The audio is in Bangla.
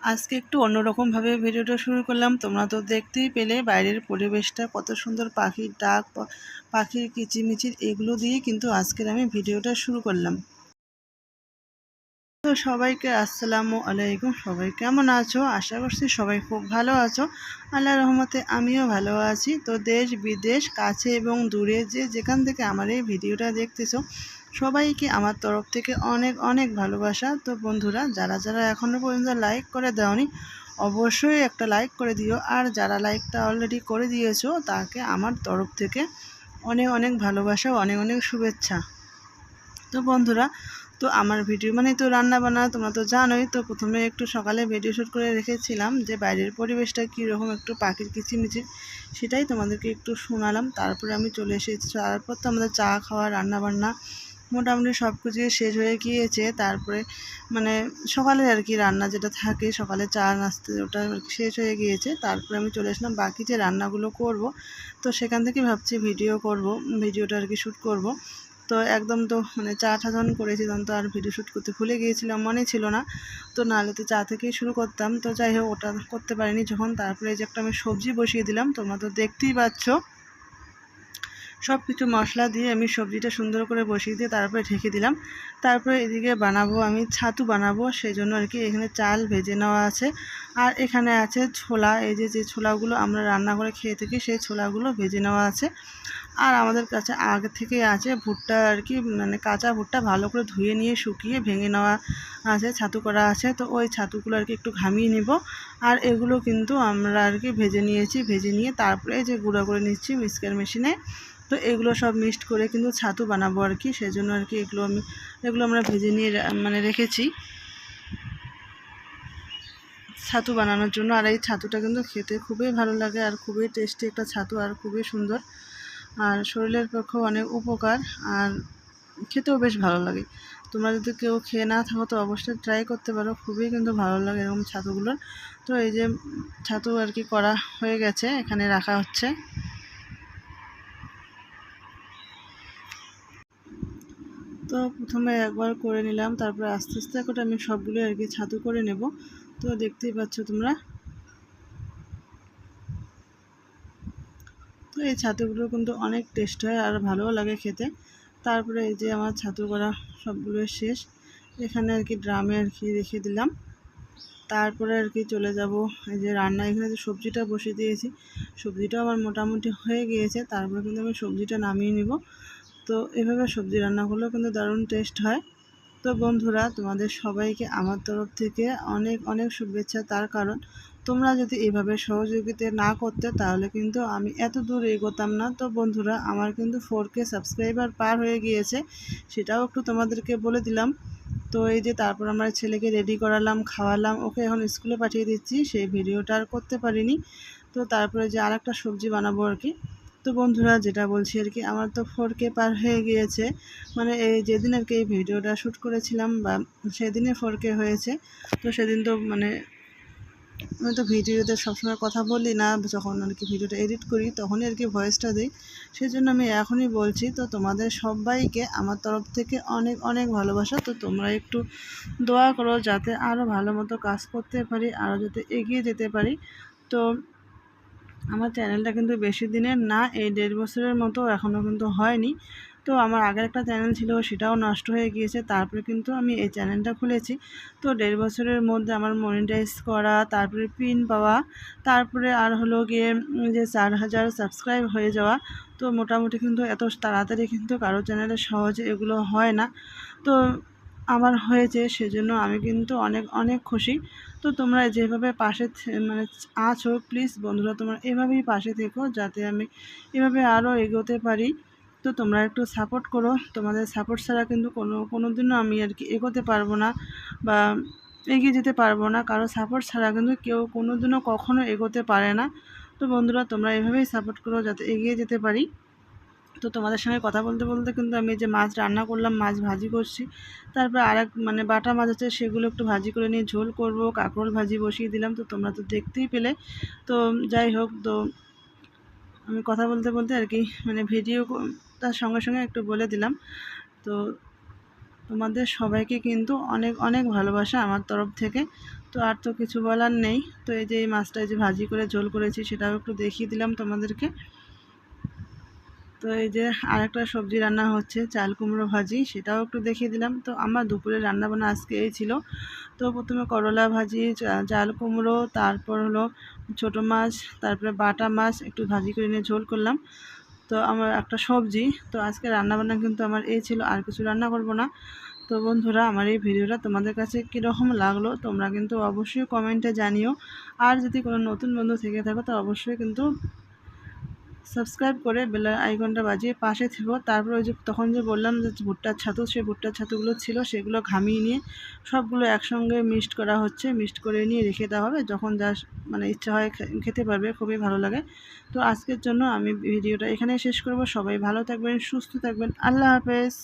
আজকে একটু অন্যরকমভাবে ভিডিওটা শুরু করলাম। তোমরা তো দেখতেই পেলে বাইরের পরিবেশটা, কত সুন্দর পাখির ডাক পাখির কিচিমিচির এগুলো দিয়ে কিন্তু আজকের আমি ভিডিওটা শুরু করলাম। তো সবাইকে আসসালামু আলাইকুম। সবাই কেমন আছো? আশা করছি সবাই খুব ভালো আছো। আল্লাহ রহমতে আমিও ভালো আছি। তো দেশ বিদেশ কাছে এবং দূরে যে যেখান থেকে আমার এই ভিডিওটা দেখতেছো সবাইকে আমার তরফ থেকে অনেক অনেক ভালোবাসা। তো বন্ধুরা, যারা যারা এখনও পর্যন্ত লাইক করে দেওনি, অবশ্যই একটা লাইক করে দিও। আর যারা লাইকটা অলরেডি করে দিয়েছ, তাকে আমার তরফ থেকে অনেক অনেক ভালোবাসা, অনেক অনেক শুভেচ্ছা। তো বন্ধুরা, তো আমার ভিডিও মানে তো রান্না বান্না তোমরা তো জানোই। তো প্রথমে একটু সকালে ভিডিও শ্যুট করে রেখেছিলাম যে বাইরের পরিবেশটা কীরকম, একটু পাখির কিচিমিচির সেটাই তোমাদেরকে একটু শোনালাম। তারপরে আমি চলে এসেছি, তারপর তো আমাদের চা খাওয়া রান্না বান্না মোটামুটি সব কিছুই শেষ হয়ে গিয়েছে। তারপরে মানে সকালে আর কি রান্না যেটা থাকে, সকালে চা, নাস্তে ওটা শেষ হয়ে গিয়েছে। তারপরে আমি চলে আসলাম, বাকি যে রান্নাগুলো করব, তো সেখান থেকে ভাবছি ভিডিও করব, ভিডিওটা আর কি শ্যুট করব। তো একদম তো মানে চা টা যখন করেছি তখন তো আর ভিডিও শ্যুট করতে ভুলে গিয়েছিলাম, মনে ছিল না। তো নাহলে তো চা থেকেই শুরু করতাম। তো যাই হোক, ওটা করতে পারিনি যখন। তারপরে যে একটা আমি সবজি বসিয়ে দিলাম, তোমরা তো দেখতেই পাচ্ছ। সব কিছু মশলা দিয়ে আমি সবজিটা সুন্দর করে বসিয়ে দিয়ে তারপরে ঢেকে দিলাম। তারপরে এদিকে বানাবো আমি, ছাতু বানাবো সেই জন্য আর কি এখানে চাল ভেজে নেওয়া আছে। আর এখানে আছে ছোলা, এই যে যে ছোলাগুলো আমরা রান্না করে খেয়ে থাকি সেই ছোলাগুলো ভেজে নেওয়া আছে। আর আমাদের কাছে আগে থেকে আছে ভুট্টা আর কি মানে কাঁচা ভুট্টা ভালো করে ধুয়ে নিয়ে শুকিয়ে ভেঙে নেওয়া আছে, ছাতু করা আছে। তো ওই ছাতুগুলো আর কি একটু ঘামিয়ে নিব। আর এগুলো কিন্তু আমরা আর কি ভেজে নিয়েছি, ভেজে নিয়ে তারপরে যে গুঁড়ো করে নিচ্ছি মিক্সকার মেশিনে। তো এগুলো সব মিক্সড করে কিন্তু ছাতু বানাবো আর কি সেই জন্য আর কি এগুলো আমি, এগুলো আমরা ভেজে নিয়ে মানে রেখেছি। ছাতু বানানোর জন্য, আর এই ছাতুটা কিন্তু খেতে খুবই ভালো লাগে আর খুবই টেস্টি একটা ছাতু আর খুবই সুন্দর। আর শরীরের পক্ষেও অনেক উপকার আর খেতেও বেশ ভালো লাগে। তোমরা যদি কেউ খেয়ে না থাকো তো অবশ্যই ট্রাই করতে পারো, খুবই কিন্তু ভালো লাগে এরকম ছাতুগুলোর। তো এই যে ছাতু আর কি করা হয়ে গেছে, এখানে রাখা হচ্ছে। তো প্রথমে একবার করে নিলাম, তারপরে আস্তে আস্তে করে আমি সবগুলো আর কি ছাতু করে নেব। তো দেখতেই পাচ্ছ তোমরা। তো এই ছাতুগুলো কিন্তু অনেক টেস্ট হয় আর ভালোও লাগে খেতে। তারপরে এই যে আমার ছাতু করা সবগুলো শেষ। এখানে আর কি ড্রামে আর কি রেখে দিলাম। তারপরে আর কি চলে যাব। এই যে রান্না, এখানে যে সবজিটা বসিয়ে দিয়েছি, সবজিটাও আমার মোটামুটি হয়ে গিয়েছে। তারপরে কিন্তু আমি সবজিটা নামিয়ে নিব। তো এভাবে সবজি রান্না করলেও কিন্তু দারুণ টেস্ট হয়। তো বন্ধুরা, তোমাদের সবাইকে আমার তরফ থেকে অনেক অনেক শুভেচ্ছা। তার কারণ, তোমরা যদি এভাবে সহযোগিতা না করতে, তাহলে কিন্তু আমি এত দূর এগোতাম না। তো বন্ধুরা, আমার কিন্তু ফোর কে সাবস্ক্রাইবার পার হয়ে গিয়েছে, সেটাও একটু তোমাদেরকে বলে দিলাম। তো এই যে তারপর আমার ছেলেকে রেডি করালাম, খাওয়ালাম, ওকে এখন স্কুলে পাঠিয়ে দিচ্ছি, সেই ভিডিওটা আর করতে পারিনি। তো তারপরে যে আর একটা সবজি বানাবো আর কি। তো বন্ধুরা, যেটা বলছি আর কি, আমার তো ফোর কে পার হয়ে গিয়েছে। মানে এই যেদিন আর কি এই ভিডিওটা শ্যুট করেছিলাম বা সেদিনে ফোর কে হয়েছে, তো সেদিন তো মানে আমি তো ভিডিওতে সবসময় কথা বলি না, যখন আর কি ভিডিওটা এডিট করি, তখনই আর কি ভয়েসটা দিই। সেই জন্য আমি এখনই বলছি, তো তোমাদের সবাইকে আমার তরফ থেকে অনেক অনেক ভালোবাসা। তো তোমরা একটু দোয়া করো যাতে আরও ভালো মতো কাজ করতে পারি আরও যাতে এগিয়ে যেতে পারি। তো আমার চ্যানেলটা কিন্তু বেশি দিনের না, এই দেড় বছরের মতো এখনও কিন্তু হয়নি। তো আমার আগের একটা চ্যানেল ছিল, সেটাও নষ্ট হয়ে গিয়েছে। তারপরে কিন্তু আমি এই চ্যানেলটা খুলেছি। তো দেড় বছরের মধ্যে আমার মনিটাইজ করা, তারপরে পিন পাওয়া, তারপরে আর হলো গিয়ে যে চার হাজার সাবস্ক্রাইব হয়ে যাওয়া, তো মোটামুটি কিন্তু এত তাড়াতাড়ি কিন্তু কারও চ্যানেলে সহজে এগুলো হয় না। তো আমার হয়েছে সেজন্য আমি কিন্তু অনেক অনেক খুশি। তো তোমরা যেভাবে পাশে মানে আছো প্লিজ বন্ধুরা, তোমরা এভাবেই পাশে থেকো যাতে আমি এভাবে আরও এগোতে পারি। তো তোমরা একটু সাপোর্ট করো। তোমাদের সাপোর্ট ছাড়া কিন্তু কোনো কোনো দিনও আমি আর কি এগোতে পারব না বা এগিয়ে যেতে পারব না। কারও সাপোর্ট ছাড়া কিন্তু কেউ কোনো দিনও কখনো এগোতে পারে না। তো বন্ধুরা, তোমরা এভাবেই সাপোর্ট করো যাতে এগিয়ে যেতে পারি। তো তোমাদের সঙ্গে কথা বলতে বলতে কিন্তু আমি যে মাছ রান্না করলাম, মাছ ভাজি করছি। তারপর আর মানে বাটা মাছ আছে, সেগুলো একটু ভাজি করে নিয়ে ঝোল করব, কাঁকরোল ভাজি বসিয়ে দিলাম, তো তোমরা তো দেখতেই পেলে। তো যাই হোক, তো আমি কথা বলতে বলতে আর কি মানে ভিডিও তার সঙ্গে সঙ্গে একটু বলে দিলাম। তো তোমাদের সবাইকে কিন্তু অনেক অনেক ভালোবাসা আমার তরফ থেকে। তো আর তো কিছু বলার নেই। তো এই যে এই মাছটা যে ভাজি করে ঝোল করেছি, সেটাও একটু দেখিয়ে দিলাম তোমাদেরকে। তো এই যে আরেকটা সবজি রান্না হচ্ছে, চাল কুমড়ো ভাজি, সেটাও একটু দেখিয়ে দিলাম। তো আমার দুপুরে রান্না বান্না আজকে এই ছিল। তো প্রথমে করলা ভাজি চাল কুমড়ো, তারপর হলো ছোট মাছ, তারপরে বাটা মাছ, একটু ভাজি করে নিয়ে ঝোল করলাম। তো আমার একটা সবজি, তো আজকে রান্নাবান্না কিন্তু আমার এই ছিল, আর কিছু রান্না করব না। তো বন্ধুরা, আমার এই ভিডিওটা তোমাদের কাছে কীরকম লাগল, তোমরা কিন্তু অবশ্যই কমেন্টে জানিও। আর যদি কোনো নতুন বন্ধু থেকে থাকো, তো অবশ্যই কিন্তু সাবস্ক্রাইব করে বেল আইকনটা বাজিয়ে পাশে থেকো। তারপরে ওই যে তখন যে বললাম যে ভুট্টার ছাতু, সেই ভুট্টার ছাতুগুলো ছিল, সেগুলো ঘামিয়ে নিয়ে সবগুলো একসঙ্গে মিক্সড করা হচ্ছে। মিক্সড করে নিয়ে রেখে দেওয়া হবে। যখন যা মানে ইচ্ছা হয় খেতে পারবে, খুবই ভালো লাগে। তো আজকের জন্য আমি ভিডিওটা এখানেই শেষ করব। সবাই ভালো থাকবেন, সুস্থ থাকবেন। আল্লাহ হাফেজ।